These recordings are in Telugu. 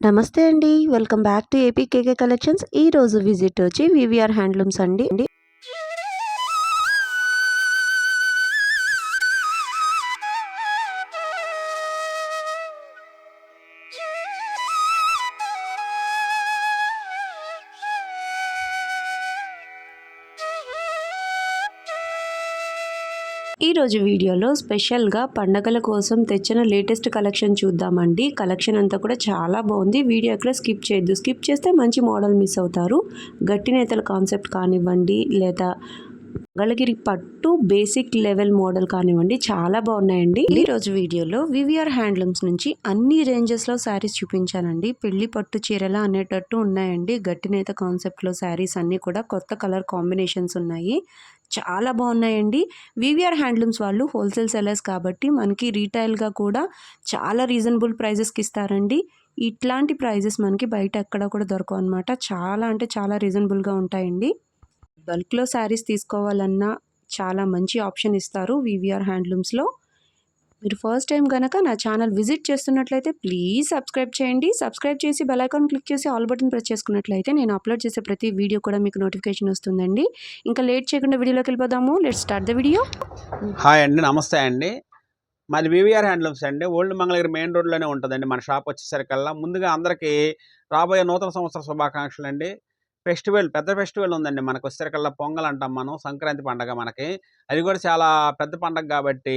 నమస్తే అండి. Welcome back to AP KK collections. ఈ రోజు విజిట్ వచ్చి వివిఆర్ హ్యాండ్లూమ్స్ అండి. ఈరోజు ఈ రోజు వీడియోలో స్పెషల్గా పండగల కోసం తెచ్చిన లేటెస్ట్ కలెక్షన్ చూద్దామండి. కలెక్షన్ అంతా కూడా చాలా బాగుంది. వీడియో ఎక్కడ స్కిప్ చేయొద్దు. స్కిప్ చేస్తే మంచి మోడల్ మిస్ అవుతారు. గట్టి నేతల కాన్సెప్ట్ కానివ్వండి లేదా మంగళగిరి పట్టు బేసిక్ లెవెల్ మోడల్ కానివ్వండి చాలా బాగున్నాయండి. ఈ రోజు వీడియోలో వివిఆర్ హ్యాండ్లూమ్స్ నుంచి అన్ని రేంజెస్లో శారీస్ చూపించానండి. పెళ్ళి పట్టు చీరల అనేటట్టు ఉన్నాయండి. గట్టినేత కాన్సెప్ట్లో శారీస్ అన్నీ కూడా కొత్త కలర్ కాంబినేషన్స్ ఉన్నాయి. చాలా బాగున్నాయండి. వివిఆర్ హ్యాండ్లూమ్స్ వాళ్ళు హోల్సేల్ సెలర్స్ కాబట్టి మనకి రీటైల్గా కూడా చాలా రీజనబుల్ ప్రైజెస్కి ఇస్తారండి. ఇట్లాంటి ప్రైజెస్ మనకి బయట ఎక్కడ కూడా దొరకవు అనమాట చాలా అంటే చాలా రీజనబుల్గా ఉంటాయండి. బల్క్లో శారీస్ తీసుకోవాలన్నా చాలా మంచి ఆప్షన్ ఇస్తారు వివిఆర్ హ్యాండ్లూమ్స్లో. మీరు ఫస్ట్ టైం కనుక నా ఛానల్ విజిట్ చేస్తున్నట్లయితే ప్లీజ్ సబ్స్క్రైబ్ చేయండి. సబ్స్క్రైబ్ చేసి బెల్ ఐకాన్ క్లిక్ చేసి ఆల్ బటన్ ప్రెస్ చేసుకున్నట్లయితే నేను అప్లోడ్ చేసే ప్రతి వీడియో కూడా మీకు నోటిఫికేషన్ వస్తుందండి. ఇంకా లేట్ చేయకుండా వీడియోలోకి వెళ్ళిపోదాము. Let start the video hi అండి నమస్తే అండి. మాది వివిఆర్ హ్యాండ్లూమ్స్ అండి. ఓల్డ్ మంగళగిరి మెయిన్ రోడ్లోనే ఉంటుందండి మన షాప్ వచ్చేసరికల్లా. ముందుగా అందరికీ రాబోయే నూతన సంవత్సర శుభాకాంక్షలు అండి. ఫెస్టివల్ పెద్ద ఫెస్టివల్ ఉందండి మనకు వచ్చేసరికల్లా. పొంగల్ అంటాం మనం సంక్రాంతి పండగ మనకి. అది కూడా చాలా పెద్ద పండగ కాబట్టి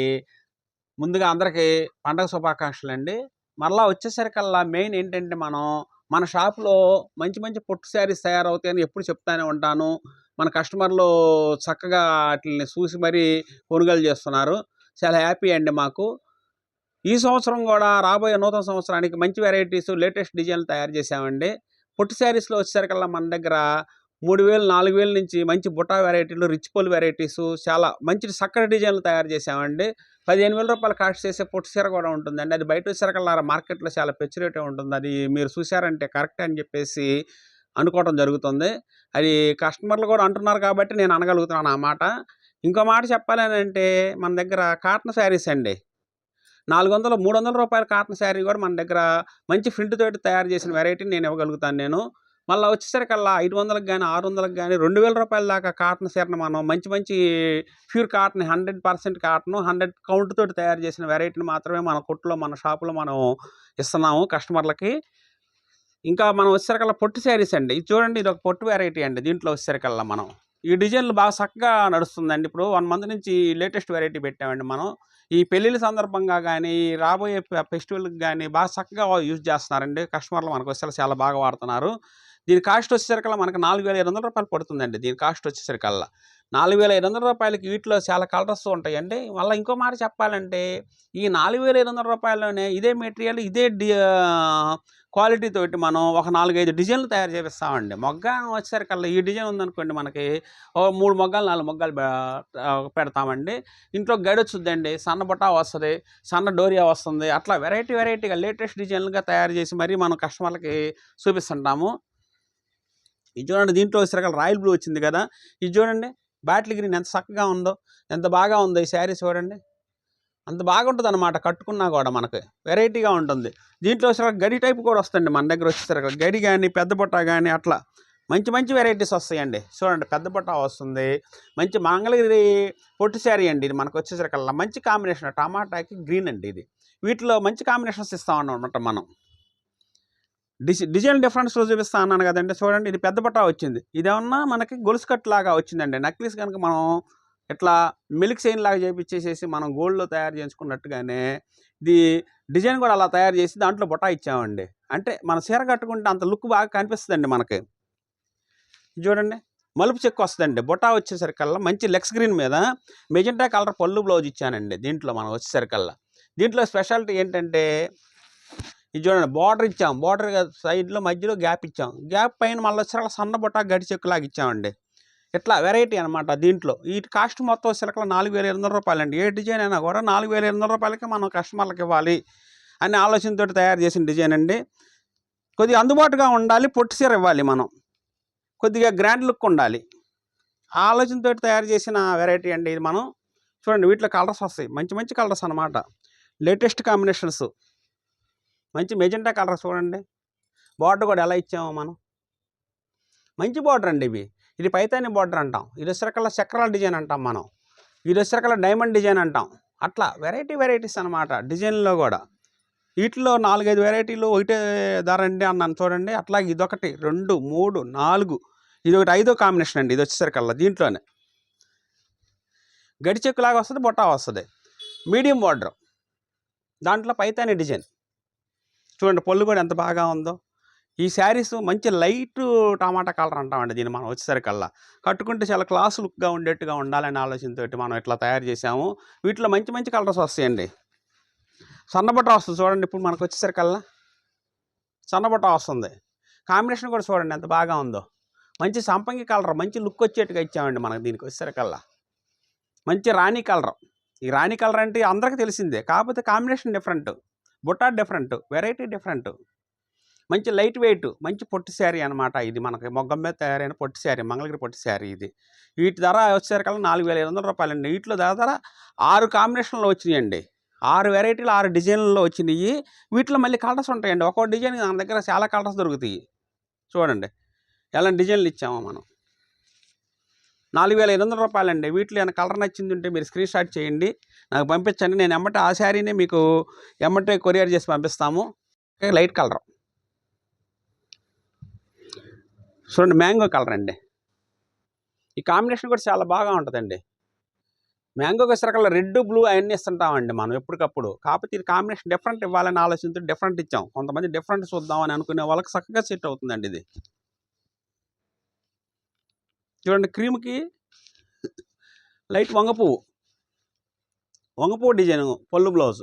ముందుగా అందరికీ పండగ శుభాకాంక్షలు అండి మరలా వచ్చేసరికల్లా మెయిన్ ఏంటంటే మనం మన షాప్లో మంచి మంచి పొట్టు శారీస్ తయారవుతాయని ఎప్పుడు చెప్తానే ఉంటాను. మన కస్టమర్లు చక్కగా వాటిని చూసి మరీ కొనుగోలు చేస్తున్నారు. చాలా హ్యాపీ అండి మాకు. ఈ సంవత్సరం కూడా రాబోయే నూతన సంవత్సరానికి మంచి వెరైటీస్ లేటెస్ట్ డిజైన్లు తయారు చేసామండి పొట్టు శారీస్లో వచ్చేసరికల్లా మన దగ్గర మూడు వేలు నాలుగు వేల నుంచి మంచి బుటా వెరైటీలు రిచ్ పోల్ వెరైటీస్ చాలా మంచి చక్కటి డిజైన్లు తయారు చేసామండి పదిహేను వేల రూపాయలు కాస్ట్ చేసే పొట్టు చీర కూడా ఉంటుందండి. అది బయట వచ్చేసరికల్లా మార్కెట్లో చాలా పెచ్చురేటే ఉంటుంది. అది మీరు చూసారంటే కరెక్ట్ అని చెప్పేసి అనుకోవడం జరుగుతుంది. అది కస్టమర్లు కూడా అంటున్నారు కాబట్టి నేను అనగలుగుతున్నాను ఆ మాట. ఇంకో మాట చెప్పాలి అని అంటే మన దగ్గర కాటన్ శారీస్ అండి. నాలుగు వందలు మూడు వందల రూపాయల కాటన్ శారీ కూడా మన దగ్గర మంచి ప్రింట్ తోటి తయారు చేసిన వెరైటీ నేను ఇవ్వగలుగుతాను నేను. మళ్ళీ వచ్చేసరికల్లా ఐదు వందలకు కానీ ఆరు వందలకు కానీ రెండు వేల రూపాయల దాకా కాటన్ చీరను మనం మంచి మంచి pure cotton hundred percent cotton hundred count తోటి తయారు చేసిన వెరైటీని మాత్రమే మన కొట్టులో మన షాపులో మనం ఇస్తున్నాము కస్టమర్లకి. ఇంకా మనం వచ్చేసరికల్లా పొట్టు శారీస్ అండి. ఇది చూడండి ఇది ఒక పొట్టు వెరైటీ అండి దీంట్లో వచ్చేసరికల్లా మనం. ఈ డిజైన్లు బాగా చక్కగా నడుస్తుందండి. ఇప్పుడు వన్ మంత్ నుంచి లేటెస్ట్ వెరైటీ పెట్టామండి మనం. ఈ పెళ్ళిళ్ళ సందర్భంగా కానీ రాబోయే ఫెస్టివల్కి కానీ బాగా చక్కగా యూజ్ చేస్తున్నారండి. కస్టమర్లు మనకు వచ్చేసరికి చాలా బాగా వాడుతున్నారు. దీని కాస్ట్ వచ్చేసరికల్లా మనకు నాలుగు వేల ఐదు వందల రూపాయలు పడుతుందండి. దీని కాస్ట్ వచ్చేసరికల్లా. నాలుగు వేల ఐదు వందల రూపాయలకి వీటిలో చాలా కలర్స్ ఉంటాయండి. మళ్ళీ ఇంకో మాట చెప్పాలంటే ఈ నాలుగు వేల ఐదు వందల రూపాయల్లోనే ఇదే మెటీరియల్ ఇదే డి క్వాలిటీ మనం ఒక నాలుగైదు డిజైన్లు తయారు చేపిస్తామండి. మొగ్గ వచ్చేసరికల్లా ఈ డిజైన్ ఉందనుకోండి మనకి ఓ మూడు మొగ్గలు నాలుగు మొగ్గలు పెడతామండి. ఇంట్లో గడి వచ్చుద్దండి సన్న బుట్ట వస్తుంది సన్న డోరియా వస్తుంది. అట్లా వెరైటీ వెరైటీగా లేటెస్ట్ డిజైన్లుగా తయారు చేసి మరీ మనం కస్టమర్లకి చూపిస్తుంటాము. ఇది చూడండి దీంట్లో వచ్చేసరికి రాయల్ బ్లూ వచ్చింది కదా. ఇది చూడండి బాటిల్ గ్రీన్ ఎంత చక్కగా ఉందో ఎంత బాగా ఉందో ఈ శారీ చూడండి. అంత బాగుంటుంది అనమాట కట్టుకున్నా కూడా మనకి వెరైటీగా ఉంటుంది. దీంట్లో వచ్చేసరికి గడి టైప్ కూడా వస్తుంది మన దగ్గర వచ్చేసరికి గడి కానీ పెద్ద బుట్ట కానీ అట్లా మంచి మంచి వెరైటీస్ వస్తాయండి. చూడండి పెద్ద బుట్ట వస్తుంది. మంచి మంగళగిరి పొట్టు శారీ అండి ఇది మనకు వచ్చేసరికల్లా మంచి కాంబినేషన్ టమాటాకి గ్రీన్ అండి ఇది. వీటిలో మంచి కాంబినేషన్స్ ఇస్తామన్నమాట మనం. డిజి డిజైన్ డిఫరెన్స్ చూపిస్తా అన్నాను కదండి. చూడండి ఇది పెద్ద బట్ట వచ్చింది. ఇదేమన్నా మనకి గొలుసు కట్ లాగా వచ్చిందండి. నక్లీస్ కనుక మనం ఇట్లా మిల్క్ చైన్ లాగా చేపించేసేసి మనం గోల్డ్లో తయారు చేసుకున్నట్టుగానే ఇది డిజైన్ కూడా అలా తయారు చేసి దాంట్లో బొటా ఇచ్చామండి. అంటే మన చీర కట్టుకుంటే అంత లుక్ బాగా కనిపిస్తుందండి మనకి. చూడండి మలుపు చెక్కు వస్తుందండి. బొటా వచ్చేసరికల్లా మంచి లెక్స్ గ్రీన్ మీద మెజెంటా కలర్ పళ్ళు బ్లౌజ్ ఇచ్చానండి దీంట్లో మనం వచ్చేసరికల్లా. దీంట్లో స్పెషాలిటీ ఏంటంటే ఇది చూడండి బార్డర్ ఇచ్చాం. బార్డర్ సైడ్లో మధ్యలో గ్యాప్ ఇచ్చాం. గ్యాప్ పైన మళ్ళీ వచ్చేసరికి సన్న బుట్ట గడి చెక్కులాగా ఇచ్చామండి. ఇట్లా వెరైటీ అనమాట దీంట్లో. ఈ కాస్ట్ మొత్తం సిలకలు నాలుగు వేల ఎనిమిది వందల రూపాయలు అండి ఏ డిజైన్ అయినా కూడా నాలుగు వేల ఎనిమిది వందల రూపాయలకి మనం కస్టమర్లకు ఇవ్వాలి అనే ఆలోచనతో తయారు చేసిన డిజైన్ అండి. కొద్దిగా అందుబాటుగా ఉండాలి పొట్టి చీర ఇవ్వాలి మనం. కొద్దిగా గ్రాండ్ లుక్ ఉండాలి. ఆ ఆలోచనతో తయారు చేసిన వెరైటీ అండి ఇది మనం. చూడండి వీటిలో కలర్స్ వస్తాయి. మంచి మంచి కలర్స్ అనమాట లేటెస్ట్ కాంబినేషన్స్ మంచి మెజెంటా కలర్ చూడండి. బార్డర్ కూడా ఎలా ఇచ్చామో మనం. మంచి బార్డర్ అండి ఇవి. ఇది పైతాని బార్డర్ అంటాం. ఇది వచ్చేసరికల్లా చక్రాల డిజైన్ అంటాం మనం. ఇది వచ్చేసరికల్లా డైమండ్ డిజైన్ అంటాం. అట్లా వెరైటీ వెరైటీస్ అనమాట డిజైన్లో కూడా. వీటిలో నాలుగైదు వెరైటీలు ఒకటే ధరండి అన్నాను చూడండి. అట్లాగే ఇదొకటి రెండు మూడు నాలుగు. ఇది ఒకటి ఐదో కాంబినేషన్ అండి. ఇది వచ్చేసరికల్లా దీంట్లోనే. గడిచెక్కులాగా వస్తుంది బొట్టా వస్తుంది. Medium border. దాంట్లో పైతాని డిజైన్. చూడండి పళ్ళు కూడా ఎంత బాగా ఉందో. ఈ శారీస్ మంచి లైట్ టమాటా కలర్ అంటామండి దీన్ని మనం వచ్చేసరికల్లా. కట్టుకుంటే చాలా క్లాస్ లుక్గా ఉండేట్టుగా ఉండాలనే ఆలోచనతో మనం ఇట్లా తయారు చేసాము వీటిలో మంచి మంచి కలర్స్ వస్తాయండి. సన్నబట్ట వస్తుంది చూడండి ఇప్పుడు మనకు వచ్చేసరికల్లా. సన్నబట్ట వస్తుంది. కాంబినేషన్ కూడా చూడండి ఎంత బాగా ఉందో. మంచి సంపంగి కలర్ మంచి లుక్ వచ్చేట్టుగా ఇచ్చామండి మనకు దీనికి వచ్చేసరికల్లా. మంచి రాణి కలర్. ఈ రాణి కలర్ అంటే అందరికీ తెలిసిందే. కాకపోతే కాంబినేషన్ డిఫరెంట్. బుట్టా డిఫరెంట్ వెరైటీ డిఫరెంట్. మంచి లైట్ వెయిట్ మంచి పొట్టి శారీ అనమాట ఇది మనకి. మొగ్గం మీద తయారైన పొట్టి శారీ మంగళగిరి పొట్టి శారీ ఇది. వీటి ధర వచ్చేసరికల్లా నాలుగు వేల ఐదు వందల రూపాయలండి వీటిలో ధర ఆరు కాంబినేషన్లో వచ్చినాయండి. ఆరు వెరైటీలు ఆరు డిజైన్లలో వచ్చినాయి. వీటిలో మళ్ళీ కలర్స్ ఉంటాయండి. ఒక్కో డిజైన్ మన దగ్గర చాలా కలర్స్ దొరుకుతాయి. చూడండి. ఎలాంటి డిజైన్లు ఇచ్చామో మనం. నాలుగు వేల ఐదు వందల రూపాయలండి. వీటిలో ఏమైనా కలర్ నచ్చింది ఉంటే మీరు స్క్రీన్ షాట్ చేయండి. నాకు పంపించండి. నేను ఎమ్మటే ఆ శారీనే మీకు ఎమ్మటే కొరియర్ చేసి పంపిస్తాము. Light colour. చూడండి మ్యాంగో కలర్ అండి. ఈ కాంబినేషన్ కూడా చాలా బాగా ఉంటుందండి. మ్యాంగోకి వచ్చేసరికల్లా రెడ్ బ్లూ అవన్నీ ఇస్తుంటామండి మనం ఎప్పటికప్పుడు. కాకపోతే ఇది కాంబినేషన్ డిఫరెంట్ ఇవ్వాలని ఆలోచనతో డిఫరెంట్ ఇచ్చాం. కొంతమంది డిఫరెంట్ చూద్దామని అనుకునే వాళ్ళకి చక్కగా సెట్ అవుతుందండి ఇది. చూడండి క్రీమ్కి లైట్ వంగపువ్వు. వంగపువ్వు డిజైన్ పళ్ళు బ్లౌజ్.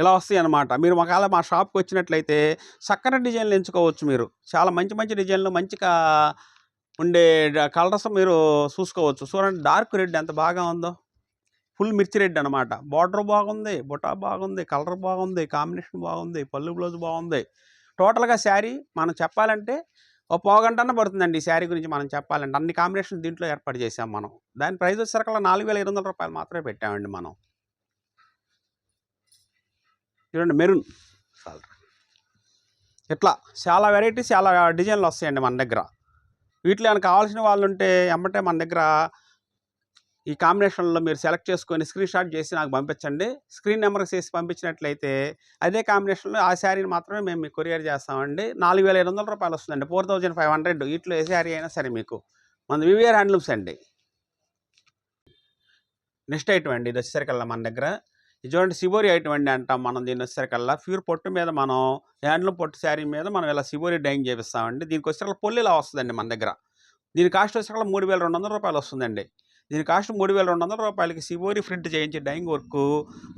ఇలా వస్తాయి అన్నమాట మీరు ఒకవేళ మా షాప్కి వచ్చినట్లయితే చక్కని డిజైన్లు ఎంచుకోవచ్చు మీరు. చాలా మంచి మంచి డిజైన్లు మంచిగా ఉండే కలర్స్ మీరు చూసుకోవచ్చు. చూడండి డార్క్ రెడ్ ఎంత బాగా ఉందో. ఫుల్ మిర్చి రెడ్ అనమాట బార్డర్ బాగుంది బుటా బాగుంది కలర్ బాగుంది కాంబినేషన్ బాగుంది పళ్ళు బ్లౌజ్ బాగుంది. టోటల్గా శారీ మనం చెప్పాలంటే ఒక పావుగంటన పడుతుందండి ఈ శారీ గురించి మనం చెప్పాలంటే. అన్ని కాంబినేషన్ దీంట్లో ఏర్పాటు చేసాం మనం. దాని ప్రైస్ వచ్చేసరికల్లా నాలుగు వేల ఐదు వందల రూపాయలు మాత్రమే పెట్టామండి మనం. చూడండి మెరూన్. ఇట్లా చాలా వెరైటీస్ చాలా డిజైన్లు వస్తాయండి మన దగ్గర. వీటిలో కావాల్సిన వాళ్ళు ఉంటే ఎమ్మటే మన దగ్గర ఈ కాంబినేషన్లో మీరు సెలెక్ట్ చేసుకొని స్క్రీన్ షాట్ చేసి నాకు పంపించండి. స్క్రీన్ నెంబర్కి చేసి పంపించినట్లయితే అదే కాంబినేషన్లో ఆ శారీని మాత్రమే మేము మీకు కొరియర్ చేస్తామండి. నాలుగు వేల ఐదు వందల రూపాయలు వస్తుందండి. ఫోర్ థౌజండ్ ఫైవ్ హండ్రెడ్ వీటిలో ఏ శారీ అయినా సరే మీకు. మన వివిఆర్ హ్యాండ్లూమ్స్ అండి. నెక్స్ట్ ఐటమ్ అండి. ఇది వచ్చేసరికల్లా మన దగ్గర. ఇది చూడండి సిబోరి ఐటమ్ అండి అంటాం మనం దీన్ని వచ్చేసరికల్లా. ప్యూర్ పొట్టు మీద మనం హ్యాండ్లూమ్ పొట్టు శారీ మీద మనం ఇలా సిబోరి డైయింగ్ చేపిస్తామండి. దీనికి వచ్చేసరికి పొల్లిలా వస్తుందండి మన దగ్గర. దీని కాస్ట్ వచ్చేసరికి మూడు వేల రెండు వందల రూపాయలు వస్తుందండి. దీని కాస్ట్ మూడు వేల రెండు వందల రూపాయలకి సిబోరి ప్రింట్ చేయించి డైయింగ్ వర్క్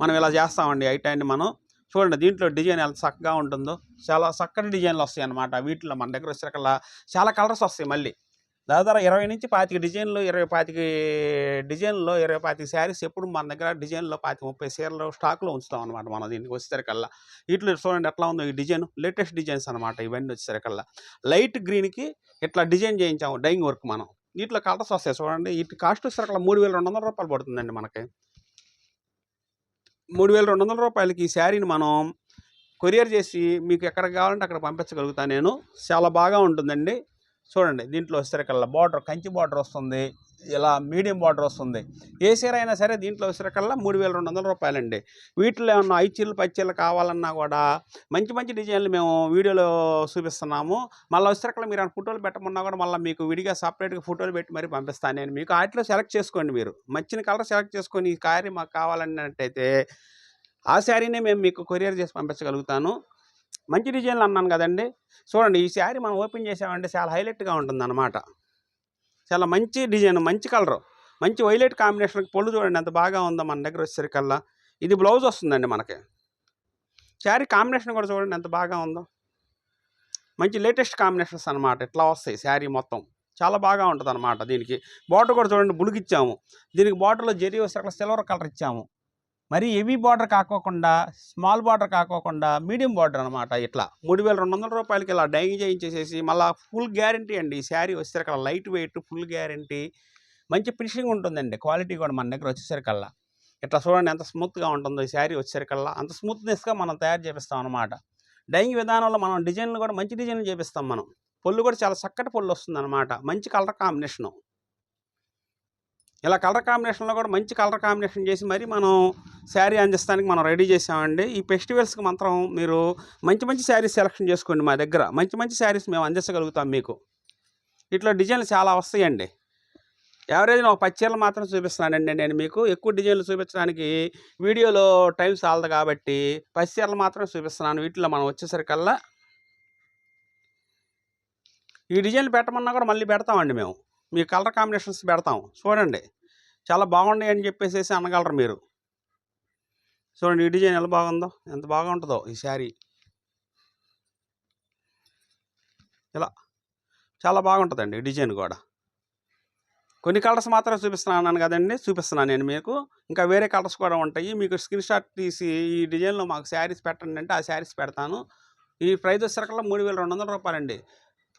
మనం ఇలా చేస్తామండి ఐటాన్ని మనం. చూడండి దీంట్లో డిజైన్ ఎంత చక్కగా ఉంటుందో. చాలా చక్కటి డిజైన్లు వస్తాయి అన్నమాట వీటిలో మన దగ్గర వచ్చేసరికల్లా చాలా కలర్స్ వస్తాయి మళ్ళీ. దాదాపు ఇరవై నుంచి పాతిక డిజైన్లు ఇరవై పాతిక డిజైన్లో ఇరవై పాతిక శారీస్ ఎప్పుడు మన దగ్గర డిజైన్లో పాతిక ముప్పై సీరలు స్టాక్లో ఉంచుతాం అనమాట మనం దీనికి వచ్చేసరికల్లా. వీటిలో చూడండి ఎట్లా ఉందో ఈ డిజైన్. లేటెస్ట్ డిజైన్స్ అనమాట ఇవన్నీ వచ్చేసరికల్లా. లైట్ గ్రీన్కి ఇట్లా డిజైన్ చేయించాము డైయింగ్ వర్క్ మనం. వీటిలో కలర్స్ వస్తాయి చూడండి వీటి కాస్ట్ వచ్చేసరికల్లా మూడు వేల రెండు వందల రూపాయలు పడుతుందండి మనకి. మూడు వేల రెండు వందల రూపాయలకి ఈ శారీని మనం కొరియర్ చేసి మీకు ఎక్కడ కావాలంటే అక్కడ పంపించగలుగుతాను నేను చాలా బాగా ఉంటుందండి. చూడండి దీంట్లో వచ్చేసరికల్లా బార్డర్ కంచి బార్డర్ వస్తుంది ఇలా మీడియం బార్డర్ వస్తుంది. ఏ చీర అయినా సరే దీంట్లో వచ్చేసరికల్లా మూడు వేల రెండు వందల రూపాయలండి. వీటిలో ఏమన్నా ఐదు చీరలు పది చీరలు కావాలన్నా కూడా మంచి మంచి డిజైన్లు మేము వీడియోలో చూపిస్తున్నాము. మళ్ళీ వచ్చేసరికల్లా మీరు ఫోటోలు పెట్టమన్నా కూడా మళ్ళీ మీకు విడిగా సపరేట్గా ఫోటోలు పెట్టి మరీ పంపిస్తాను నేను. మీకు వాటిలో సెలెక్ట్ చేసుకోండి మీరు. మంచిన కలర్ సెలెక్ట్ చేసుకొని ఈ కారీ మాకు కావాలన్నట్టయితే ఆ శారీనే మేము మీకు కొరియర్ చేసి పంపించగలుగుతాను. మంచి డిజైన్లు అన్నాను కదండి. చూడండి ఈ శారీ మనం ఓపెన్ చేసామంటే చాలా హైలైట్గా ఉంటుంది అనమాట చాలా మంచి డిజైన్ మంచి కలర్ మంచి వైలెట్ కాంబినేషన్కి పొళ్ళు చూడండి ఎంత బాగా ఉందో మన దగ్గర వచ్చేసరికల్లా. ఇది బ్లౌజ్ వస్తుందండి మనకి. శారీ కాంబినేషన్ కూడా చూడండి ఎంత బాగా ఉందో. మంచి లేటెస్ట్ కాంబినేషన్స్ అనమాట ఇట్లా వస్తాయి శారీ మొత్తం. చాలా బాగా ఉంటుంది అనమాట దీనికి. బాటర్ కూడా చూడండి బులుగిచ్చాము దీనికి బాటర్లో జెరీ వచ్చేసరికి సిల్వర్ కలర్ ఇచ్చాము. మరి హెవీ బార్డర్ కాకోకుండా స్మాల్ బార్డర్ కాకోకుండా మీడియం బార్డర్ అనమాట ఇట్లా. మూడు వేల రెండు వందల రూపాయలకి ఇలా డైయింగ్ చేయించేసేసి మళ్ళీ ఫుల్ గ్యారంటీ అండి ఈ శారీ వచ్చేసరికి లైట్ వెయిట్ ఫుల్ గ్యారంటీ. మంచి ఫినిషింగ్ ఉంటుందండి క్వాలిటీ కూడా మన దగ్గర వచ్చేసరికల్లా. ఇట్లా చూడండి ఎంత స్మూత్గా ఉంటుందో ఈ శారీ వచ్చేసరికల్లా. అంత స్మూత్నెస్గా మనం తయారు చేపిస్తాం అనమాట డైయింగ్ విధానంలో మనం డిజైన్లు కూడా మంచి డిజైన్లు చేపిస్తాం మనం. పొల్లు కూడా చాలా చక్కటి పొల్లు వస్తుంది అనమాట మంచి కలర్ కాంబినేషను. ఇలా కలర్ కాంబినేషన్లో కూడా మంచి కలర్ కాంబినేషన్ చేసి మరి మనం శారీ అందిస్తానికి మనం రెడీ చేసామండి ఈ ఫెస్టివల్స్కి మాత్రం మీరు మంచి మంచి శారీస్ సెలెక్షన్ చేసుకోండి మా దగ్గర. మంచి మంచి శారీస్ మేము అందించగలుగుతాం మీకు. ఇట్లా డిజైన్లు చాలా వస్తాయండి. యావరేజ్ ఒక పచ్చీరలు చీరలు మాత్రం చూపిస్తున్నానండి నేను మీకు. ఎక్కువ డిజైన్లు చూపించడానికి వీడియోలో టైం చాలదు కాబట్టి పచ్చీరలు చీరలు మాత్రం చూపిస్తున్నాను వీటిలో మనం వచ్చేసరికల్లా. ఈ డిజైన్లు పెట్టమన్నా కూడా మళ్ళీ పెడతామండి మేము. మీ కలర్ కాంబినేషన్స్ పెడతాం. చూడండి. చాలా బాగున్నాయి అని చెప్పేసి అనగలరు మీరు. చూడండి ఈ డిజైన్ ఎలా బాగుందో ఎంత బాగుంటుందో ఈ శారీ. ఇలా చాలా బాగుంటుందండి ఈ డిజైన్ కూడా. కొన్ని కలర్స్ మాత్రమే చూపిస్తున్నాను అన్నాను కదండి చూపిస్తున్నాను నేను మీకు. ఇంకా వేరే కలర్స్ కూడా ఉంటాయి. మీకు స్క్రీన్ షాట్ తీసి ఈ డిజైన్లో మాకు శారీస్ పెట్టండి అంటే ఆ శారీస్ పెడతాను. ఈ ప్రైస్ వచ్చేసరికల్లా మూడు వేల రెండు వందల రూపాయలండి.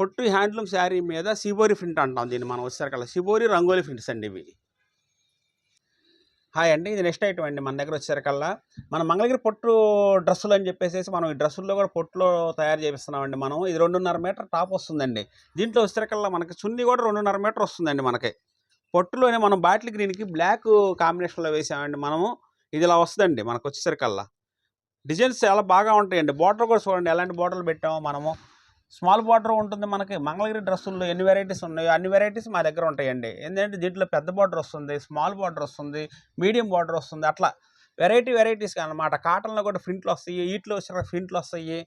పొట్టు హ్యాండ్లూమ్ శారీ మీద సిబోరి ప్రింట్ అంటాం దీన్ని మనం వచ్చేసరికల్లా. సిబోరి రంగోలి ప్రింట్స్ అండి ఇవి. హాయ్ అండి ఇది నెక్స్ట్ ఐటమ్ అండి. మన దగ్గర వచ్చేసరికల్లా మన మంగళగిరి పొట్టు డ్రెస్సులు అని చెప్పేసి మనం ఈ డ్రెస్సుల్లో కూడా పొట్టులో తయారు చేపిస్తున్నామండి మనం. ఇది రెండున్నర మీటర్ టాప్ వస్తుందండి. దీంట్లో వచ్చేసరికల్లా మనకి చున్నీ కూడా రెండున్నర మీటర్ వస్తుందండి మనకి. పొట్టులోనే మనం బాటిల్ గ్రీన్కి బ్లాక్ కాంబినేషన్లో వేసామండి మనము. ఇది ఇలా వస్తుందండి మనకు వచ్చేసరికల్లా. డిజైన్స్ చాలా బాగా ఉంటాయండి. బార్డర్ కూడా చూడండి ఎలాంటి బార్డర్లు పెట్టామో మనము. స్మాల్ బార్డర్ ఉంటుంది మనకి. మంగళగిరి డ్రెస్సుల్లో ఎన్ని వెరైటీస్ ఉన్నాయో అన్ని వెరైటీస్ మా దగ్గర ఉంటాయండి. ఎందుకంటే దీంట్లో పెద్ద బార్డర్ వస్తుంది స్మాల్ బార్డర్ వస్తుంది మీడియం బార్డర్ వస్తుంది అట్లా వెరైటీ వెరైటీస్ అనమాట కాటన్లో కూడా ప్రింట్లు వస్తాయి వీటిలో వచ్చిన ప్రింట్లు వస్తాయి.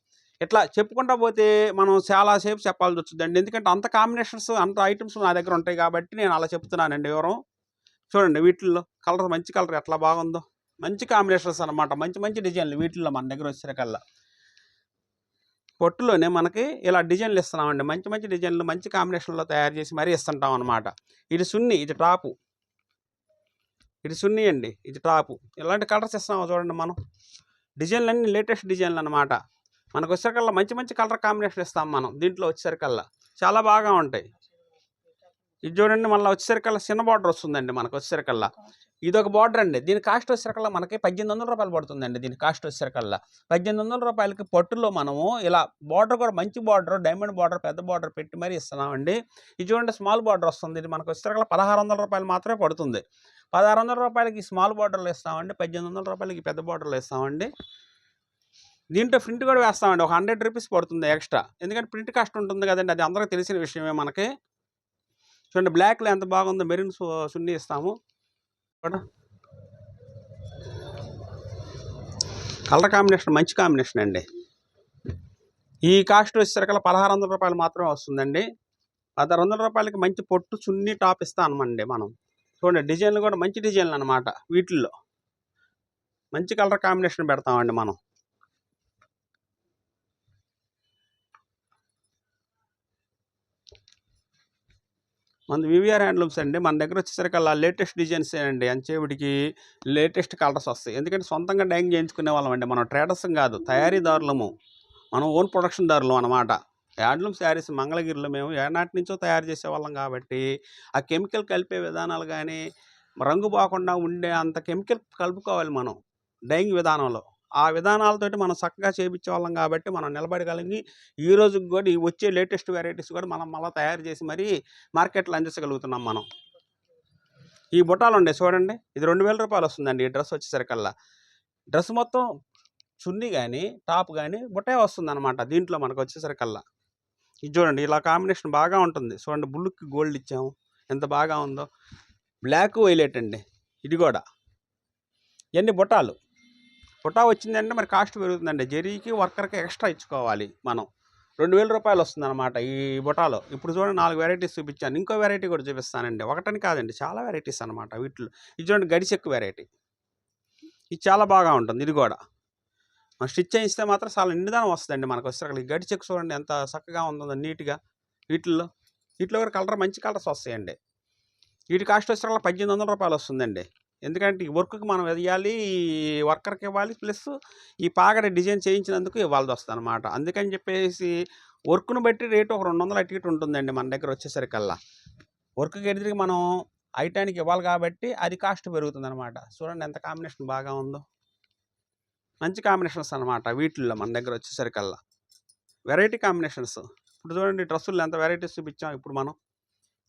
ఇట్లా చెప్పుకుంటా పోతే మనం చాలాసేపు చెప్పాల్సి వచ్చిందండి. ఎందుకంటే అంత కాంబినేషన్స్ అంత ఐటమ్స్ నా దగ్గర ఉంటాయి కాబట్టి నేను అలా చెప్తున్నానండి వివరం. చూడండి వీటిల్లో కలర్ మంచి కలర్ ఎట్లా బాగుందో. మంచి కాంబినేషన్స్ అన్నమాట. మంచి మంచి డిజైన్లు వీటిల్లో మన దగ్గర వచ్చేకల్లా పొట్టులోనే మనకి ఇలా డిజైన్లు ఇస్తున్నామండి. మంచి మంచి డిజైన్లు మంచి కాంబినేషన్లో తయారు చేసి మరీ ఇస్తుంటాం అనమాట ఇది సున్ని ఇది టాపు. ఇది సున్ని అండి ఇది టాపు. ఇలాంటి కలర్స్ ఇస్తున్నాము చూడండి మనం. డిజైన్లు అన్నీ లేటెస్ట్ డిజైన్లు అనమాట మనకు వచ్చేసరికల్లా మంచి మంచి కలర్ కాంబినేషన్ ఇస్తాం మనం దీంట్లో వచ్చేసరికల్లా. చాలా బాగా ఉంటాయి. ఇది చూడండి మళ్ళీ వచ్చేసరికల్లా చిన్న బార్డర్ వస్తుందండి మనకు వచ్చేసరికల్లా ఇది ఒక బార్డర్ అండి. దీని కాస్ట్ వచ్చేసరికల్లా మనకి పద్దెనిమిది వందల రూపాయలు పడుతుందండి దీని కాస్ట్ వచ్చేసరికల్లా పద్దెనిమిది వందల రూపాయలకి పట్టులో మనము ఇలా బార్డర్ కూడా మంచి బార్డర్ డైమండ్ బార్డర్ పెద్ద బార్డర్ పెట్టి మరీ ఇస్తున్నామండి. ఇది చూడండి స్మాల్ బార్డర్ వస్తుంది. ఇది మనకు వచ్చేసరికల్లా పదహారు వందల రూపాయలు మాత్రమే పడుతుంది. పదహారు వందల రూపాయలకి స్మాల్ బార్డర్లు ఇస్తామండి. పద్దెనిమిది వందల రూపాయలకి పెద్ద బార్డర్లు ఇస్తామండి. దీంట్లో ప్రింట్ కూడా వేస్తామండి. ఒక హండ్రెడ్ రూపీస్ పడుతుంది ఎక్స్ట్రా ఎందుకంటే ప్రింట్ కాస్ట్ ఉంటుంది కదండి. అది అందరికీ తెలిసిన విషయమే మనకి. చూడండి బ్లాక్లో ఎంత బాగుందో మెరూన్ సున్ని ఇస్తాము. కలర్ కాంబినేషన్ మంచి కాంబినేషన్ అండి. ఈ కాస్ట్ వచ్చేసరికి పదహారు వందల రూపాయలు మాత్రమే వస్తుందండి. పదహారు వందల రూపాయలకి మంచి పొట్టు చున్నీ టాప్ ఇస్తామండి మనం. చూడండి డిజైన్లు కూడా మంచి డిజైన్లు అనమాట వీటిల్లో. మంచి కలర్ కాంబినేషన్ పెడతామండి మనం. మన వివిఆర్ హ్యాండ్లూమ్స్ అండి. మన దగ్గర వచ్చేసరికి అలా లేటెస్ట్ డిజైన్స్ అండి. అంచేవిడికి లేటెస్ట్ కలర్స్ వస్తాయి. ఎందుకంటే సొంతంగా డైయింగ్ చేయించుకునే వాళ్ళం అండి. మనం ట్రేడర్స్ కాదు. తయారీదారులము. మనం ఓన్ ప్రొడక్షన్ దారులు అనమాట హ్యాండ్లూమ్ శారీస్ మంగళగిరిలో మేము ఏనాటి నుంచో తయారు చేసేవాళ్ళం కాబట్టి ఆ కెమికల్ కలిపే విధానాలు కానీ రంగు బాకుండా ఉండే అంత కెమికల్ కలుపుకోవాలి మనం. డైయింగ్ విధానంలో. ఆ విధానాలతోటి మనం చక్కగా చేయించే వాళ్ళం కాబట్టి మనం నిలబడగలిగి ఈ రోజుకి కూడా ఈ వచ్చే లేటెస్ట్ వెరైటీస్ కూడా మనం మళ్ళీ తయారు చేసి మరీ మార్కెట్లో అందించగలుగుతున్నాం మనం. ఈ బుటాలు ఉండే చూడండి. ఇది రెండు వేల రూపాయలు వస్తుందండి. ఈ డ్రెస్ వచ్చేసరికల్లా. డ్రెస్ మొత్తం చున్నీ కానీ టాప్ కానీ బుట్టే వస్తుంది అనమాట దీంట్లో మనకు వచ్చేసరికల్లా. ఇది చూడండి ఇలా కాంబినేషన్ బాగా ఉంటుంది. చూడండి బుల్లుకి గోల్డ్ ఇచ్చాము. ఎంత బాగా ఉందో. బ్లాక్ వైలెట్ అండి. ఇది కూడా. ఇవన్నీ బుట్టాలు పుటా వచ్చిందంటే మరి కాస్ట్ పెరుగుతుందండి. జరీకి వర్కర్కి ఎక్స్ట్రా ఇచ్చుకోవాలి మనం. రెండు వేల రూపాయలు వస్తుందన్నమాట ఈ బుటాలో. ఇప్పుడు చూడండి నాలుగు వెరైటీస్ చూపించాను. ఇంకో వెరైటీ కూడా చూపిస్తానండి. ఒకటని కాదండి చాలా వెరైటీస్ అనమాట వీటిలో. ఇది చూడండి గడిచెక్కు వెరైటీ. ఇది చాలా బాగా ఉంటుంది ఇది కూడా. మనం స్టిచ్ చేయిస్తే మాత్రం చాలా నిండుదనం వస్తుందండి మనకు వచ్చేసరికి గడి చెక్ చూడండి ఎంత చక్కగా ఉంటుందో నీట్గా. వీటిల్లో వీటిలో కూడా కలర్ మంచి కలర్స్ వస్తాయండి. వీటి కాస్ట్ వచ్చేసరికి పద్దెనిమిది వందల రూపాయలు వస్తుందండి. ఎందుకంటే ఈ వర్క్కి మనం వెయ్యాలి ఈ వర్కర్కి ఇవ్వాలి ప్లస్ ఈ పాగడ డిజైన్ చేయించినందుకు ఇవ్వాల్సి వస్తుంది అనమాట అందుకని చెప్పేసి వర్క్ను బట్టి రేటు ఒక రెండు వందలు అటు ఇటు ఉంటుందండి మన దగ్గర వచ్చేసరికల్లా. వర్క్కి ఎదురికి మనం ఐటానికి ఇవ్వాలి కాబట్టి అది కాస్ట్ పెరుగుతుంది అనమాట చూడండి ఎంత కాంబినేషన్ బాగా ఉందో. మంచి కాంబినేషన్స్ అనమాట వీటిల్లో మన దగ్గర వచ్చేసరికల్లా. Variety combinations. ఇప్పుడు చూడండి డ్రెస్సులు ఎంత వెరైటీస్ చూపించాం ఇప్పుడు మనం.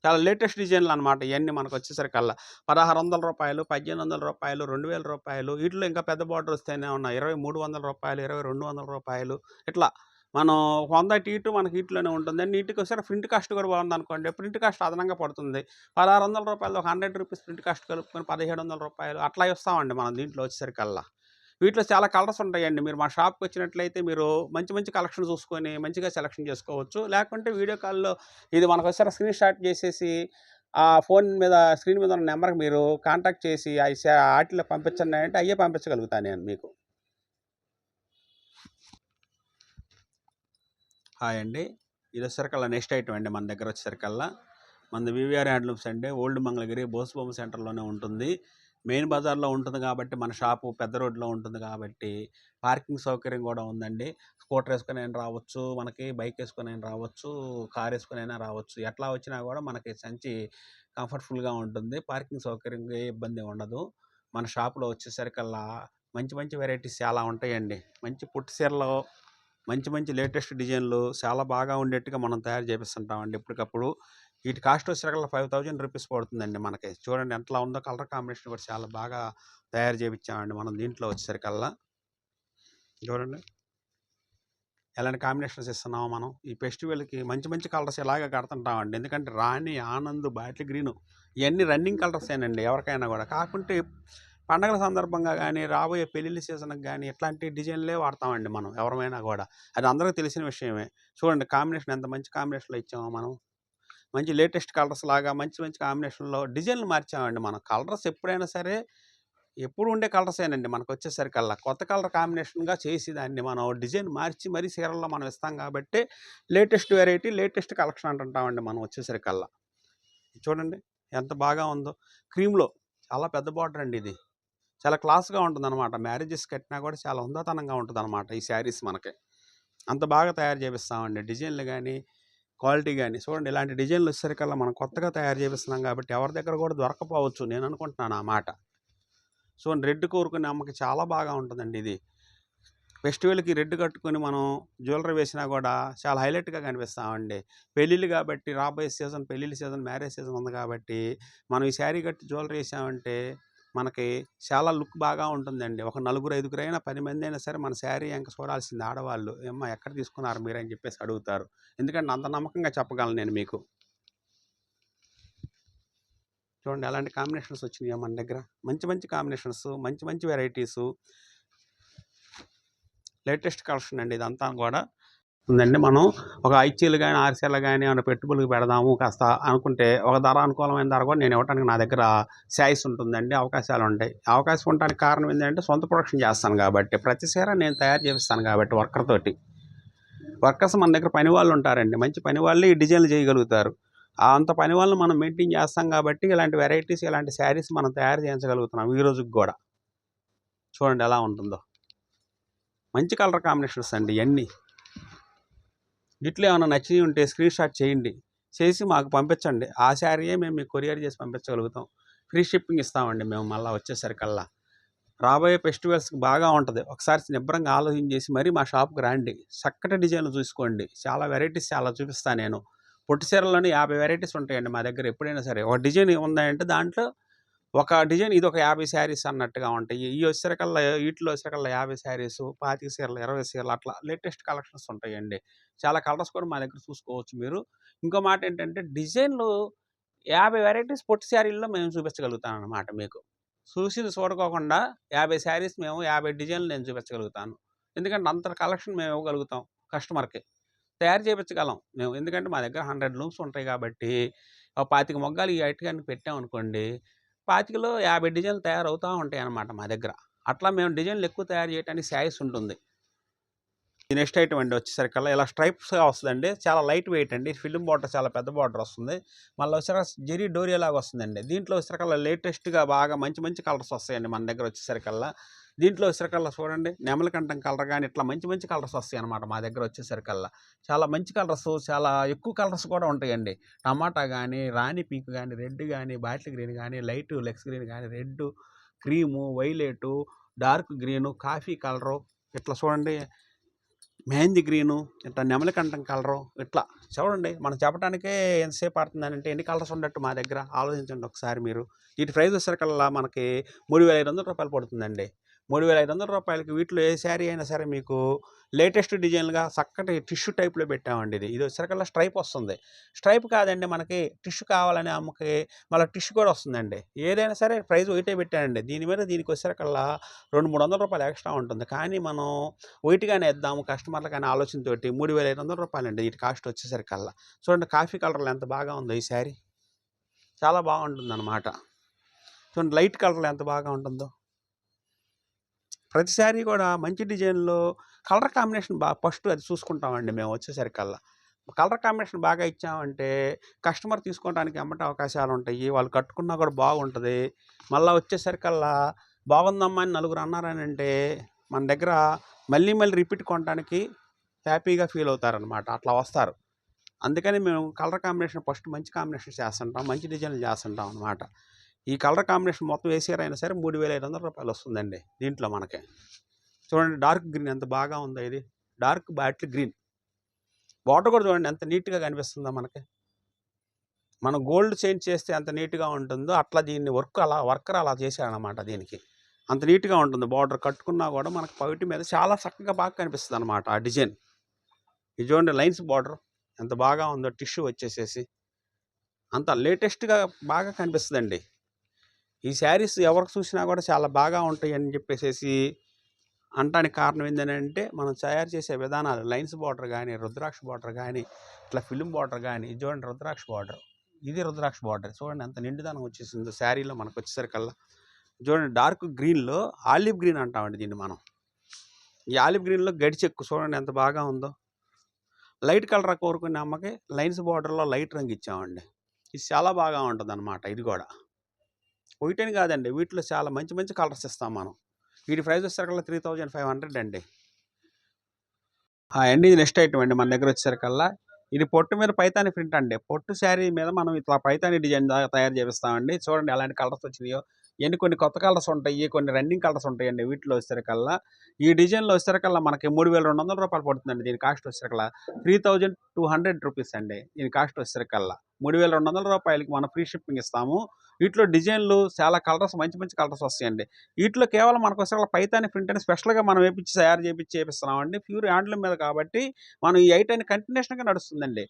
చాలా లేటెస్ట్ డిజైన్లు అనమాట ఇవన్నీ మనకు వచ్చేసరికల్లా పదహారు వందల రూపాయలు పద్దెనిమిది వందల రూపాయలు రెండు వేల రూపాయలు వీటిలో ఇంకా పెద్ద బార్డర్ వస్తేనే ఉన్నాయి. ఇరవై మూడు వందల రూపాయలు ఇరవై రెండు వందల రూపాయలు ఇట్లా. మనం వంద టీటు మనకి ఇట్లోనే ఉంటుంది. అండ్ నీటికి వచ్చారు ప్రింట్ కాస్ట్ కూడా బాగుంది అనుకోండి ప్రింట్ కాస్ట్ అదనంగా పడుతుంది. పదహారు వందల రూపాయలు ఒక హండ్రెడ్ రూపీస్ ప్రింట్ కాస్ట్ కలుపుకొని పదిహేడు వందల రూపాయలు అట్లా ఇస్తామండి మనం దీంట్లో వచ్చేసరికల్లా. వీటిలో చాలా కలర్స్ ఉంటాయండి. మీరు మా షాప్కి వచ్చినట్లయితే మీరు మంచి మంచి కలెక్షన్ చూసుకొని మంచిగా సెలెక్షన్ చేసుకోవచ్చు. లేకుంటే వీడియో కాల్లో ఇది మనకు వచ్చారు స్క్రీన్ షాట్ చేసేసి ఆ ఫోన్ మీద స్క్రీన్ మీద ఉన్న నెంబర్కి మీరు కాంటాక్ట్ చేసి అవి వాటిలో పంపించండి అంటే అయ్యే పంపించగలుగుతాను నేను మీకు. హాయ్ అండి. ఇది వచ్చేసరికల్లా నెక్స్ట్ ఐటమ్ అండి మన దగ్గర వచ్చేసరికల్లా మన వివిఆర్ హ్యాండ్లూమ్స్ అండి. ఓల్డ్ మంగళగిరి బోసుబొమ్మ సెంటర్లోనే ఉంటుంది. మెయిన్ బజార్లో ఉంటుంది కాబట్టి మన షాపు పెద్ద రోడ్లో ఉంటుంది కాబట్టి పార్కింగ్ సౌకర్యం కూడా ఉందండి. స్కూటర్ వేసుకొని అయినా రావచ్చు మనకి బైక్ వేసుకొని అయినా రావచ్చు కార్ వేసుకొని అయినా రావచ్చు. ఎట్లా వచ్చినా కూడా మనకి సంచి కంఫర్ట్ఫుల్గా ఉంటుంది. పార్కింగ్ సౌకర్యం ఏ ఇబ్బంది ఉండదు. మన షాప్లో వచ్చేసరికల్లా మంచి మంచి వెరైటీస్ చాలా ఉంటాయండి. మంచి పుట్టి చీరలు మంచి మంచి లేటెస్ట్ డిజైన్లు చాలా బాగా ఉండేట్టుగా మనం తయారు చేపిస్తుంటామండి ఎప్పటికప్పుడు వీటి కాస్ట్ వచ్చేసరికల్లా ఫైవ్ థౌజండ్ రూపీస్ పడుతుందండి మనకి. చూడండి ఎట్లా ఉందో కలర్ కాంబినేషన్ కూడా చాలా బాగా తయారు చేయించామండి మనం దీంట్లో వచ్చేసరికల్లా. చూడండి. ఎలాంటి కాంబినేషన్స్ ఇస్తున్నాము మనం. ఈ ఫెస్టివల్కి మంచి మంచి కలర్స్ ఇలాగే కడుతుంటామండి. ఎందుకంటే రాణి ఆనంద్ బాటిల్ గ్రీను ఇవన్నీ రన్నింగ్ కలర్స్ ఏనండి ఎవరికైనా కూడా. కాకుంటే పండగల సందర్భంగా కానీ రాబోయే పెళ్ళిళ్ళ సీజన్కి కానీ ఇట్లాంటి డిజైన్లే వాడతామండి మనం ఎవరమైనా కూడా. అది అందరికీ తెలిసిన విషయమే. చూడండి కాంబినేషన్ ఎంత మంచి కాంబినేషన్లో ఇచ్చామో మనం. మంచి లేటెస్ట్ కలర్స్ లాగా మంచి మంచి కాంబినేషన్లో డిజైన్లు మార్చామండి మనం. కలర్స్ ఎప్పుడైనా సరే ఎప్పుడు ఉండే కలర్సేనండి మనకు వచ్చేసరికల్లా కొత్త కలర్ కాంబినేషన్గా చేసి దాన్ని మనం. డిజైన్ మార్చి మరీ సీరల్లో మనం ఇస్తాం కాబట్టి లేటెస్ట్ వెరైటీ లేటెస్ట్ కలెక్షన్ అంటుంటామండి మనం వచ్చేసరికల్లా చూడండి ఎంత బాగా ఉందో. క్రీమ్లో చాలా పెద్ద బార్డర్ అండి ఇది. చాలా క్లాస్గా ఉంటుంది అనమాట మ్యారేజెస్ కట్టినా కూడా చాలా ఉందాతనంగా ఉంటుంది అనమాట ఈ శారీస్ మనకి. అంత బాగా తయారు చేపిస్తామండి. డిజైన్లు కానీ క్వాలిటీ కానీ చూడండి ఇలాంటి డిజైన్లు వచ్చేసరికల్లా మనం కొత్తగా తయారు చేపిస్తున్నాం కాబట్టి ఎవరి దగ్గర కూడా దొరకపోవచ్చు. నేను అనుకుంటున్నాను ఆ మాట. సో రెడ్ కోరుకునే అమ్మకి చాలా బాగా ఉంటుందండి ఇది. ఫెస్టివల్కి రెడ్ కట్టుకొని మనం జ్యువెలరీ వేసినా కూడా చాలా హైలైట్గా కనిపిస్తామండి. పెళ్ళిళ్ళు కాబట్టి రాబోయే సీజన్ పెళ్ళిళ్ళ సీజన్ మ్యారేజ్ సీజన్ ఉంది కాబట్టి మనం ఈ శారీ కట్టి జ్యువెలరీ వేసామంటే మనకి చాలా లుక్ బాగా ఉంటుందండి. ఒక నలుగురు ఐదుగురు అయినా పది మంది అయినా సరే మన శారీ ఇంకా చూడాల్సింది ఆడవాళ్ళు. ఏమ్మా ఎక్కడ తీసుకున్నారు మీరు? అని చెప్పేసి అడుగుతారు. ఎందుకంటే అంత నమ్మకంగా చెప్పగలను నేను మీకు. చూడండి అలాంటి కాంబినేషన్స్ వచ్చినాయి మన దగ్గర. మంచి మంచి కాంబినేషన్స్ మంచి మంచి వెరైటీస్. లేటెస్ట్ కలెక్షన్ అండి ఇదంతా కూడా. ఉందండి. మనం ఒక ఐచీలు కానీ ఆర్సీలు కానీ ఏమైనా పెట్టుబడులకు పెడదాము కాస్త అనుకుంటే ఒక ధర అనుకూలమైన ధర కూడా నేను ఇవ్వడానికి నా దగ్గర శాయిస్ ఉంటుందండి. అవకాశాలు ఉంటాయి. అవకాశం ఉండడానికి కారణం ఏంటంటే సొంత ప్రొడక్షన్ చేస్తాను కాబట్టి ప్రతి చీర నేను తయారు చేపిస్తాను కాబట్టి వర్కర్ తోటి. వర్కర్స్ మన దగ్గర పని వాళ్ళు ఉంటారండి. మంచి పని వాళ్ళు ఈ డిజైన్లు చేయగలుగుతారు. ఆ అంత పని వాళ్ళని మనం మెయింటైన్ చేస్తాం కాబట్టి ఇలాంటి వెరైటీస్ ఇలాంటి శారీస్ మనం తయారు చేయించగలుగుతున్నాం ఈ రోజుకి కూడా. చూడండి ఎలా ఉంటుందో. మంచి కలర్ కాంబినేషన్స్ అండి ఇవన్నీ వీటిలో ఏమైనా నచ్చినవి ఉంటే స్క్రీన్ షాట్ చేయండి. చేసి మాకు పంపించండి. ఆ శారీయే మేము మీకు కొరియర్ చేసి పంపించగలుగుతాం. ఫ్రీ షిప్పింగ్ ఇస్తామండి మేము మళ్ళీ వచ్చేసరికల్లా. రాబోయే ఫెస్టివల్స్కి బాగా ఉంటుంది. ఒకసారి నిబ్బరంగా ఆలోచన చేసి మరీ మా షాప్కి రండి. చక్కటి డిజైన్లు చూసుకోండి. చాలా వెరైటీస్ చాలా చూపిస్తాను నేను. పొట్టి చీరలోనే యాభై వెరైటీస్ ఉంటాయండి మా దగ్గర ఎప్పుడైనా సరే. ఒక డిజైన్ ఉందంటే దాంట్లో ఒక డిజైన్ ఇది ఒక యాభై శారీస్ అన్నట్టుగా ఉంటాయి. ఈ వచ్చేసరికల్లా వీటిలో వచ్చేసరికల్లా యాభై శారీస్ పాతిక సీరలు ఇరవై సీరలు అట్లా లేటెస్ట్ కలెక్షన్స్ ఉంటాయండి. చాలా కలర్స్ కూడా మా దగ్గర చూసుకోవచ్చు మీరు. ఇంకో మాట ఏంటంటే డిజైన్లు యాభై వెరైటీస్ పొట్టి శారీల్లో మేము చూపించగలుగుతాను అన్నమాట మీకు. చూసి చూడకోకుండా యాభై శారీస్ మేము యాభై డిజైన్లు నేను చూపించగలుగుతాను. ఎందుకంటే అంత కలెక్షన్ మేము ఇవ్వగలుగుతాం కస్టమర్కి. తయారు చేయించగలం మేము. ఎందుకంటే మా దగ్గర హండ్రెడ్ లూమ్స్ ఉంటాయి కాబట్టి పాతిక మొగ్గాలు ఈ ఐటకాన్ని పెట్టామనుకోండి పాతికలో యాభై డిజైన్లు తయారవుతూ ఉంటాయి అన్నమాట మా దగ్గర. అట్లా మేము డిజైన్లు ఎక్కువ తయారు చేయడానికి శాయిస్ ఉంటుంది. ఈ నెక్స్ట్ ఐటమ్ అండి వచ్చేసరికల్లా ఇలా స్ట్రైప్స్గా వస్తుందండి. చాలా లైట్ వెయిట్ అండి. ఫిలిం బార్డర్ చాలా పెద్ద బార్డర్ వస్తుంది. మళ్ళీ వచ్చేసరికి జెరీ డోరియా లాగా వస్తుందండి. దీంట్లో వచ్చేసరికల్లా లేటెస్ట్గా బాగా మంచి మంచి కలర్స్ వస్తాయండి మన దగ్గర వచ్చేసరికల్లా. దీంట్లో వచ్చేసరికల్లా చూడండి. నెమలకంఠం కలర్ కానీ ఇట్లా మంచి మంచి కలర్స్ వస్తాయి అనమాట మా దగ్గర వచ్చేసరికల్లా చాలా మంచి కలర్స్ చాలా ఎక్కువ కలర్స్ కూడా ఉంటాయండి. టమాటా కానీ రాణి పింక్ కానీ రెడ్ కానీ బాటిల్ గ్రీన్ కానీ లైట్ లెక్స్ గ్రీన్ కానీ red cream violet dark green coffee colour ఇట్లా చూడండి. మెహందీ గ్రీను ఇట్లా నెమలికంఠం కలరు ఇట్లా. చూడండి మనం చెప్పడానికే ఎంతసేపు పడుతుందంటే ఎన్ని కలర్స్ ఉన్నట్టు మా దగ్గర? ఆలోచించండి ఒకసారి మీరు. వీటి ప్రైస్ వచ్చేసరికల్లా మనకి మూడు వేల ఐదు వందల రూపాయలు పడుతుందండి. మూడు వేల ఐదు వందల రూపాయలకి వీటిలో ఏ శారీ అయినా సరే మీకు లేటెస్ట్ డిజైన్గా చక్కటి టిష్యూ టైప్లో పెట్టామండి ఇది. ఇది వచ్చేసరికల్లా స్ట్రైప్ వస్తుంది. స్ట్రైప్ కాదండి మనకి టిష్యూ కావాలని అమ్మకి మళ్ళీ టిష్యూ కూడా వస్తుందండి. ఏదైనా సరే ప్రైస్ ఒకటే పెట్టానండి. దీని మీద దీనికి వచ్చేసరికల్లా రెండు మూడు వందల రూపాయలు ఎక్స్ట్రా ఉంటుంది. కానీ మనం వైట్గానే ఇద్దాము కస్టమర్లకు అనే ఆలోచనతోటి మూడు వేల ఐదు వందల రూపాయలు అండి వీటి కాస్ట్ వచ్చేసరికల్లా. చూడండి కాఫీ కలర్లో ఎంత బాగా ఉందో ఈ శారీ. చాలా బాగుంటుంది అన్నమాట చూడండి లైట్ కలర్లో ఎంత బాగా ఉంటుందో. ప్రతి శారీ కూడా మంచి డిజైన్లో కలర్ కాంబినేషన్ బాగా ఫస్ట్ అది చూసుకుంటామండి మేము వచ్చేసరికల్లా. కలర్ కాంబినేషన్ బాగా ఇచ్చామంటే కస్టమర్ తీసుకోవడానికి అమ్మట అవకాశాలు ఉంటాయి. వాళ్ళు కట్టుకున్నా కూడా బాగుంటుంది. మళ్ళీ వచ్చేసరికల్లా బాగుందమ్మా అని నలుగురు అన్నారని అంటే మన దగ్గర మళ్ళీ మళ్ళీ రిపీట్ కొనడానికి హ్యాపీగా ఫీల్ అవుతారనమాట అట్లా వస్తారు. అందుకని మేము కలర్ కాంబినేషన్ ఫస్ట్ మంచి కాంబినేషన్ చేస్తుంటాం. మంచి డిజైన్లు చేస్తుంటాం అనమాట ఈ కలర్ కాంబినేషన్ మొత్తం వేసారైనా సరే మూడు వేల ఐదు వందల రూపాయలు వస్తుందండి దీంట్లో మనకి. చూడండి డార్క్ గ్రీన్ ఎంత బాగా ఉందో ఇది. Dark bottle green. బాటర్ కూడా చూడండి ఎంత నీట్గా కనిపిస్తుందో మనకి. మనం గోల్డ్ చేంజ్ చేస్తే ఎంత నీట్గా ఉంటుందో అట్లా దీన్ని వర్క్ అలా వర్కర్ అలా చేశారనమాట దీనికి. అంత నీట్గా ఉంటుంది బార్డర్ కట్టుకున్నా కూడా మనకు పవిటి మీద చాలా చక్కగా బాగా కనిపిస్తుంది అనమాట ఆ డిజైన్. ఇది చూడండి లైన్స్ బార్డర్. ఎంత బాగా ఉందో టిష్యూ వచ్చేసేసి. అంత లేటెస్ట్గా బాగా కనిపిస్తుందండి. ఈ శారీస్ ఎవరికి చూసినా కూడా చాలా బాగా ఉంటాయి అని చెప్పేసి అనటానికి కారణం ఏంటంటే మనం తయారు చేసే విధానాలు లైన్స్ బార్డర్ కానీ రుద్రాక్ష బార్డర్ కానీ ఇట్లా ఫిలిం బార్డర్ కానీ ఇది చూడండి రుద్రాక్ష బార్డర్ ఇది రుద్రాక్ష బార్డర్ చూడండి ఎంత నిండుదనం వచ్చేసిందో శారీలో మనకు వచ్చేసరికల్లా. చూడండి డార్క్ గ్రీన్లో ఆలివ్ గ్రీన్ అంటామండి దీన్ని మనం. ఈ ఆలివ్ గ్రీన్లో గడి చెక్కు చూడండి ఎంత బాగా ఉందో. లైట్ కలర్ కోరుకునే అమ్మకి లైన్స్ బార్డర్లో లైట్ రంగు ఇచ్చామండి. ఇది చాలా బాగా ఉంటుంది ఇది కూడా. ఒకటని కాదండి. వీటిలో చాలా మంచి మంచి కలర్స్ ఇస్తాం మనం. వీటి ప్రైస్ వచ్చేసరికల్లా త్రీ థౌజండ్ ఫైవ్ హండ్రెడ్ అండి. అండి ఇది నెక్స్ట్ ఐటమ్ అండి. మన దగ్గర వచ్చేసరికల్లా ఇది పొట్టు మీద పైతాని ప్రింట్ అండి. పొట్టు శారీ మీద మనం ఇట్లా పైతాని డిజైన్ తయారు చేపిస్తామండి. చూడండి ఎలాంటి కలర్స్ వచ్చినాయో. ఎన్ని కొన్ని కొత్త కలర్స్ ఉంటాయి. కొన్ని రన్నింగ్ కలర్స్ ఉంటాయండి వీటిలో వచ్చేసరికల్లా. ఈ డిజైన్లో వచ్చేసరికల్లా మనకి మూడు వేల రెండు వందల రూపాయలు పడుతుందండి. దీని కాస్ట్ వచ్చేసరికల్లా three thousand two hundred rupees అండి. దీని కాస్ట్ వచ్చేసరికల్లా. మూడు వేల రెండు వందల రూపాయలకి మనం ఫ్రీ షిప్పింగ్ ఇస్తాము. వీటిలో డిజైన్లు చాలా కలర్స్ మంచి మంచి కలర్స్ వస్తాయండి. వీటిలో కేవలం మనకు వచ్చే పైతాని ప్రింట్ అని స్పెషల్గా మనం వేపించి తయారు చేపించి చేపిస్తున్నామండి. ప్యూర్ హ్యాండ్లూమ్ మీద కాబట్టి మనం ఈ ఐటెన్ కంటిన్యూషన్గా నడుస్తుందండి.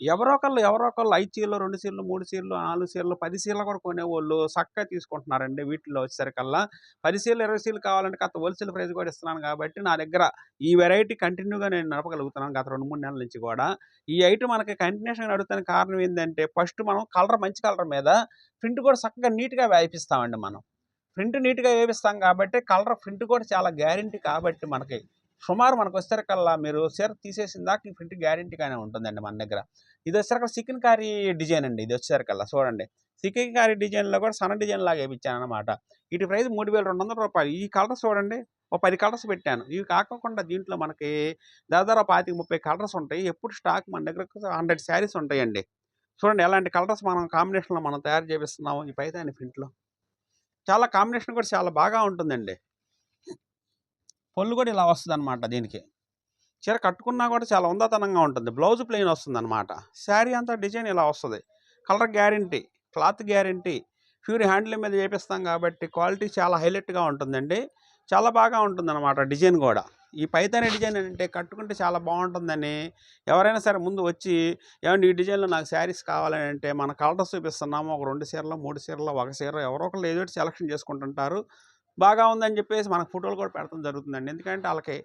ఎవరో ఒకళ్ళు ఎవరో ఒకళ్ళు ఐదు చీరలు రెండు చీరలు మూడు చీరలు నాలుగు చీరలు పది చీరలు కూడా కొనేవాళ్ళు చక్కగా తీసుకుంటున్నారండి వీటిలో వచ్చేసరికల్లా. పది చీరలు ఇరవై చీరలు కావాలంటే గత హోల్సేల్ ప్రైస్ కూడా ఇస్తున్నాను కాబట్టి నా దగ్గర ఈ వెరైటీ కంటిన్యూగా నేను నడపగలుగుతున్నాను గత రెండు మూడు నెలల నుంచి కూడా. ఈ ఐటమ్ మనకి కంటిన్యూషన్ నడుపుతున్న కారణం ఏంటంటే ఫస్ట్ మనం కలర్ మంచి కలర్ మీద ప్రింట్ కూడా చక్కగా నీట్గా వేపిస్తామండి మనం. ప్రింట్ నీట్గా వేపిస్తాం కాబట్టి కలర్ ప్రింట్ కూడా చాలా గ్యారంటీ కాబట్టి మనకి సుమారు మనకు వచ్చేసరికల్లా మీరు చీర తీసేసిన దాకా ఈ ప్రింట్ గ్యారంటీగానే ఉంటుందండి మన దగ్గర. ఇది వచ్చేసరికి చికెన్ కారీ డిజైన్ అండి ఇది వచ్చేసరికల్లా చూడండి. చికెన్ కారీ డిజైన్లో కూడా సన్న డిజైన్ లాగా వేయించాను అనమాట ఇటు ప్రైస్ మూడు వేల రెండు వందల రూపాయలు. ఈ కలర్స్ చూడండి ఒక పది కలర్స్ పెట్టాను. ఇవి కాకుండా దీంట్లో మనకి దాదాపు పాతిక ముప్పై కలర్స్ ఉంటాయి. ఎప్పుడు స్టాక్ మన దగ్గర హండ్రెడ్ శారీస్ ఉంటాయండి. చూడండి ఎలాంటి కలర్స్ మనం కాంబినేషన్లో మనం తయారు చేపిస్తున్నాము ఈ పైతాని ప్రింట్లో. చాలా కాంబినేషన్ కూడా చాలా బాగా ఉంటుందండి. పొల్లు కూడా ఇలా వస్తుంది అనమాట దీనికి. చీర కట్టుకున్నా కూడా చాలా ఉందాతనంగా ఉంటుంది. బ్లౌజ్ ప్లెయిన్ వస్తుంది అనమాట శారీ అంతా డిజైన్ ఇలా వస్తుంది. Colour guarantee cloth guarantee pure handloom మీద చేపిస్తాం కాబట్టి క్వాలిటీ చాలా హైలైట్గా ఉంటుందండి. చాలా బాగా ఉంటుందన్నమాట డిజైన్ కూడా. ఈ పైతాని డిజైన్ అంటే కట్టుకుంటే చాలా బాగుంటుందని ఎవరైనా సరే ముందు వచ్చి ఏమంటే ఈ డిజైన్లో నాకు శారీస్ కావాలని అంటే మన కలర్స్ చూపిస్తున్నాము. ఒక రెండు చీరలు మూడు చీరలో ఒక చీర ఎవరో ఒకరు ఏదో సెలెక్షన్ సెలక్షన్ చేసుకుంటుంటారు. బాగా ఉందని చెప్పేసి మనకు ఫోటోలు కూడా పెడతాం జరుగుతుందండి. ఎందుకంటే వాళ్ళకి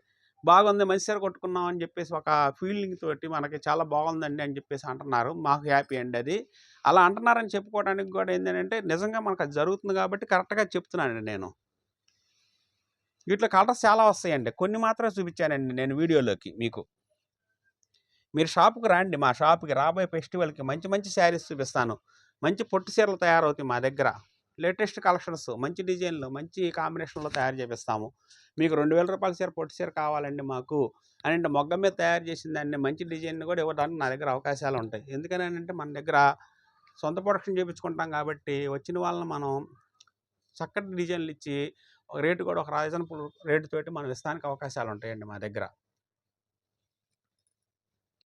బాగుంది మంచి సీర కొట్టుకున్నాం అని చెప్పేసి ఒక ఫీలింగ్ తోటి మనకి చాలా బాగుందండి అని చెప్పేసి అంటున్నారు. మాకు హ్యాపీ అండి అది. అలా అంటున్నారని చెప్పుకోవడానికి కూడా ఏంటంటే నిజంగా మనకు అది జరుగుతుంది కాబట్టి కరెక్ట్గా చెప్తున్నానండి నేను. వీటిలో కలర్స్ చాలా వస్తాయండి. కొన్ని మాత్రమే చూపించానండి నేను వీడియోలోకి మీకు. మీరు షాప్కి రండి. మా షాప్కి రాబోయే ఫెస్టివల్కి మంచి మంచి శారీస్ చూపిస్తాను. మంచి పొట్టు చీరలు తయారవుతాయి మా దగ్గర. లేటెస్ట్ కలెక్షన్స్ మంచి డిజైన్లు మంచి కాంబినేషన్లో తయారు చేపిస్తాము. మీకు రెండు వేల రూపాయల చీర పొట్టు చీర కావాలండి మాకు. అని అంటే మొగ్గ మీద తయారు చేసిన దాన్ని మంచి డిజైన్ కూడా ఇవ్వడానికి నా దగ్గర అవకాశాలు ఉంటాయి. ఎందుకని అంటే మన దగ్గర సొంత ప్రొడక్షన్ చేయించుకుంటాం కాబట్టి వచ్చిన వాళ్ళని మనం చక్కటి డిజైన్లు ఇచ్చి రేటు కూడా ఒక రీజనబుల్ రేటు తోటి మనం ఇస్తానికి అవకాశాలు ఉంటాయండి మా దగ్గర.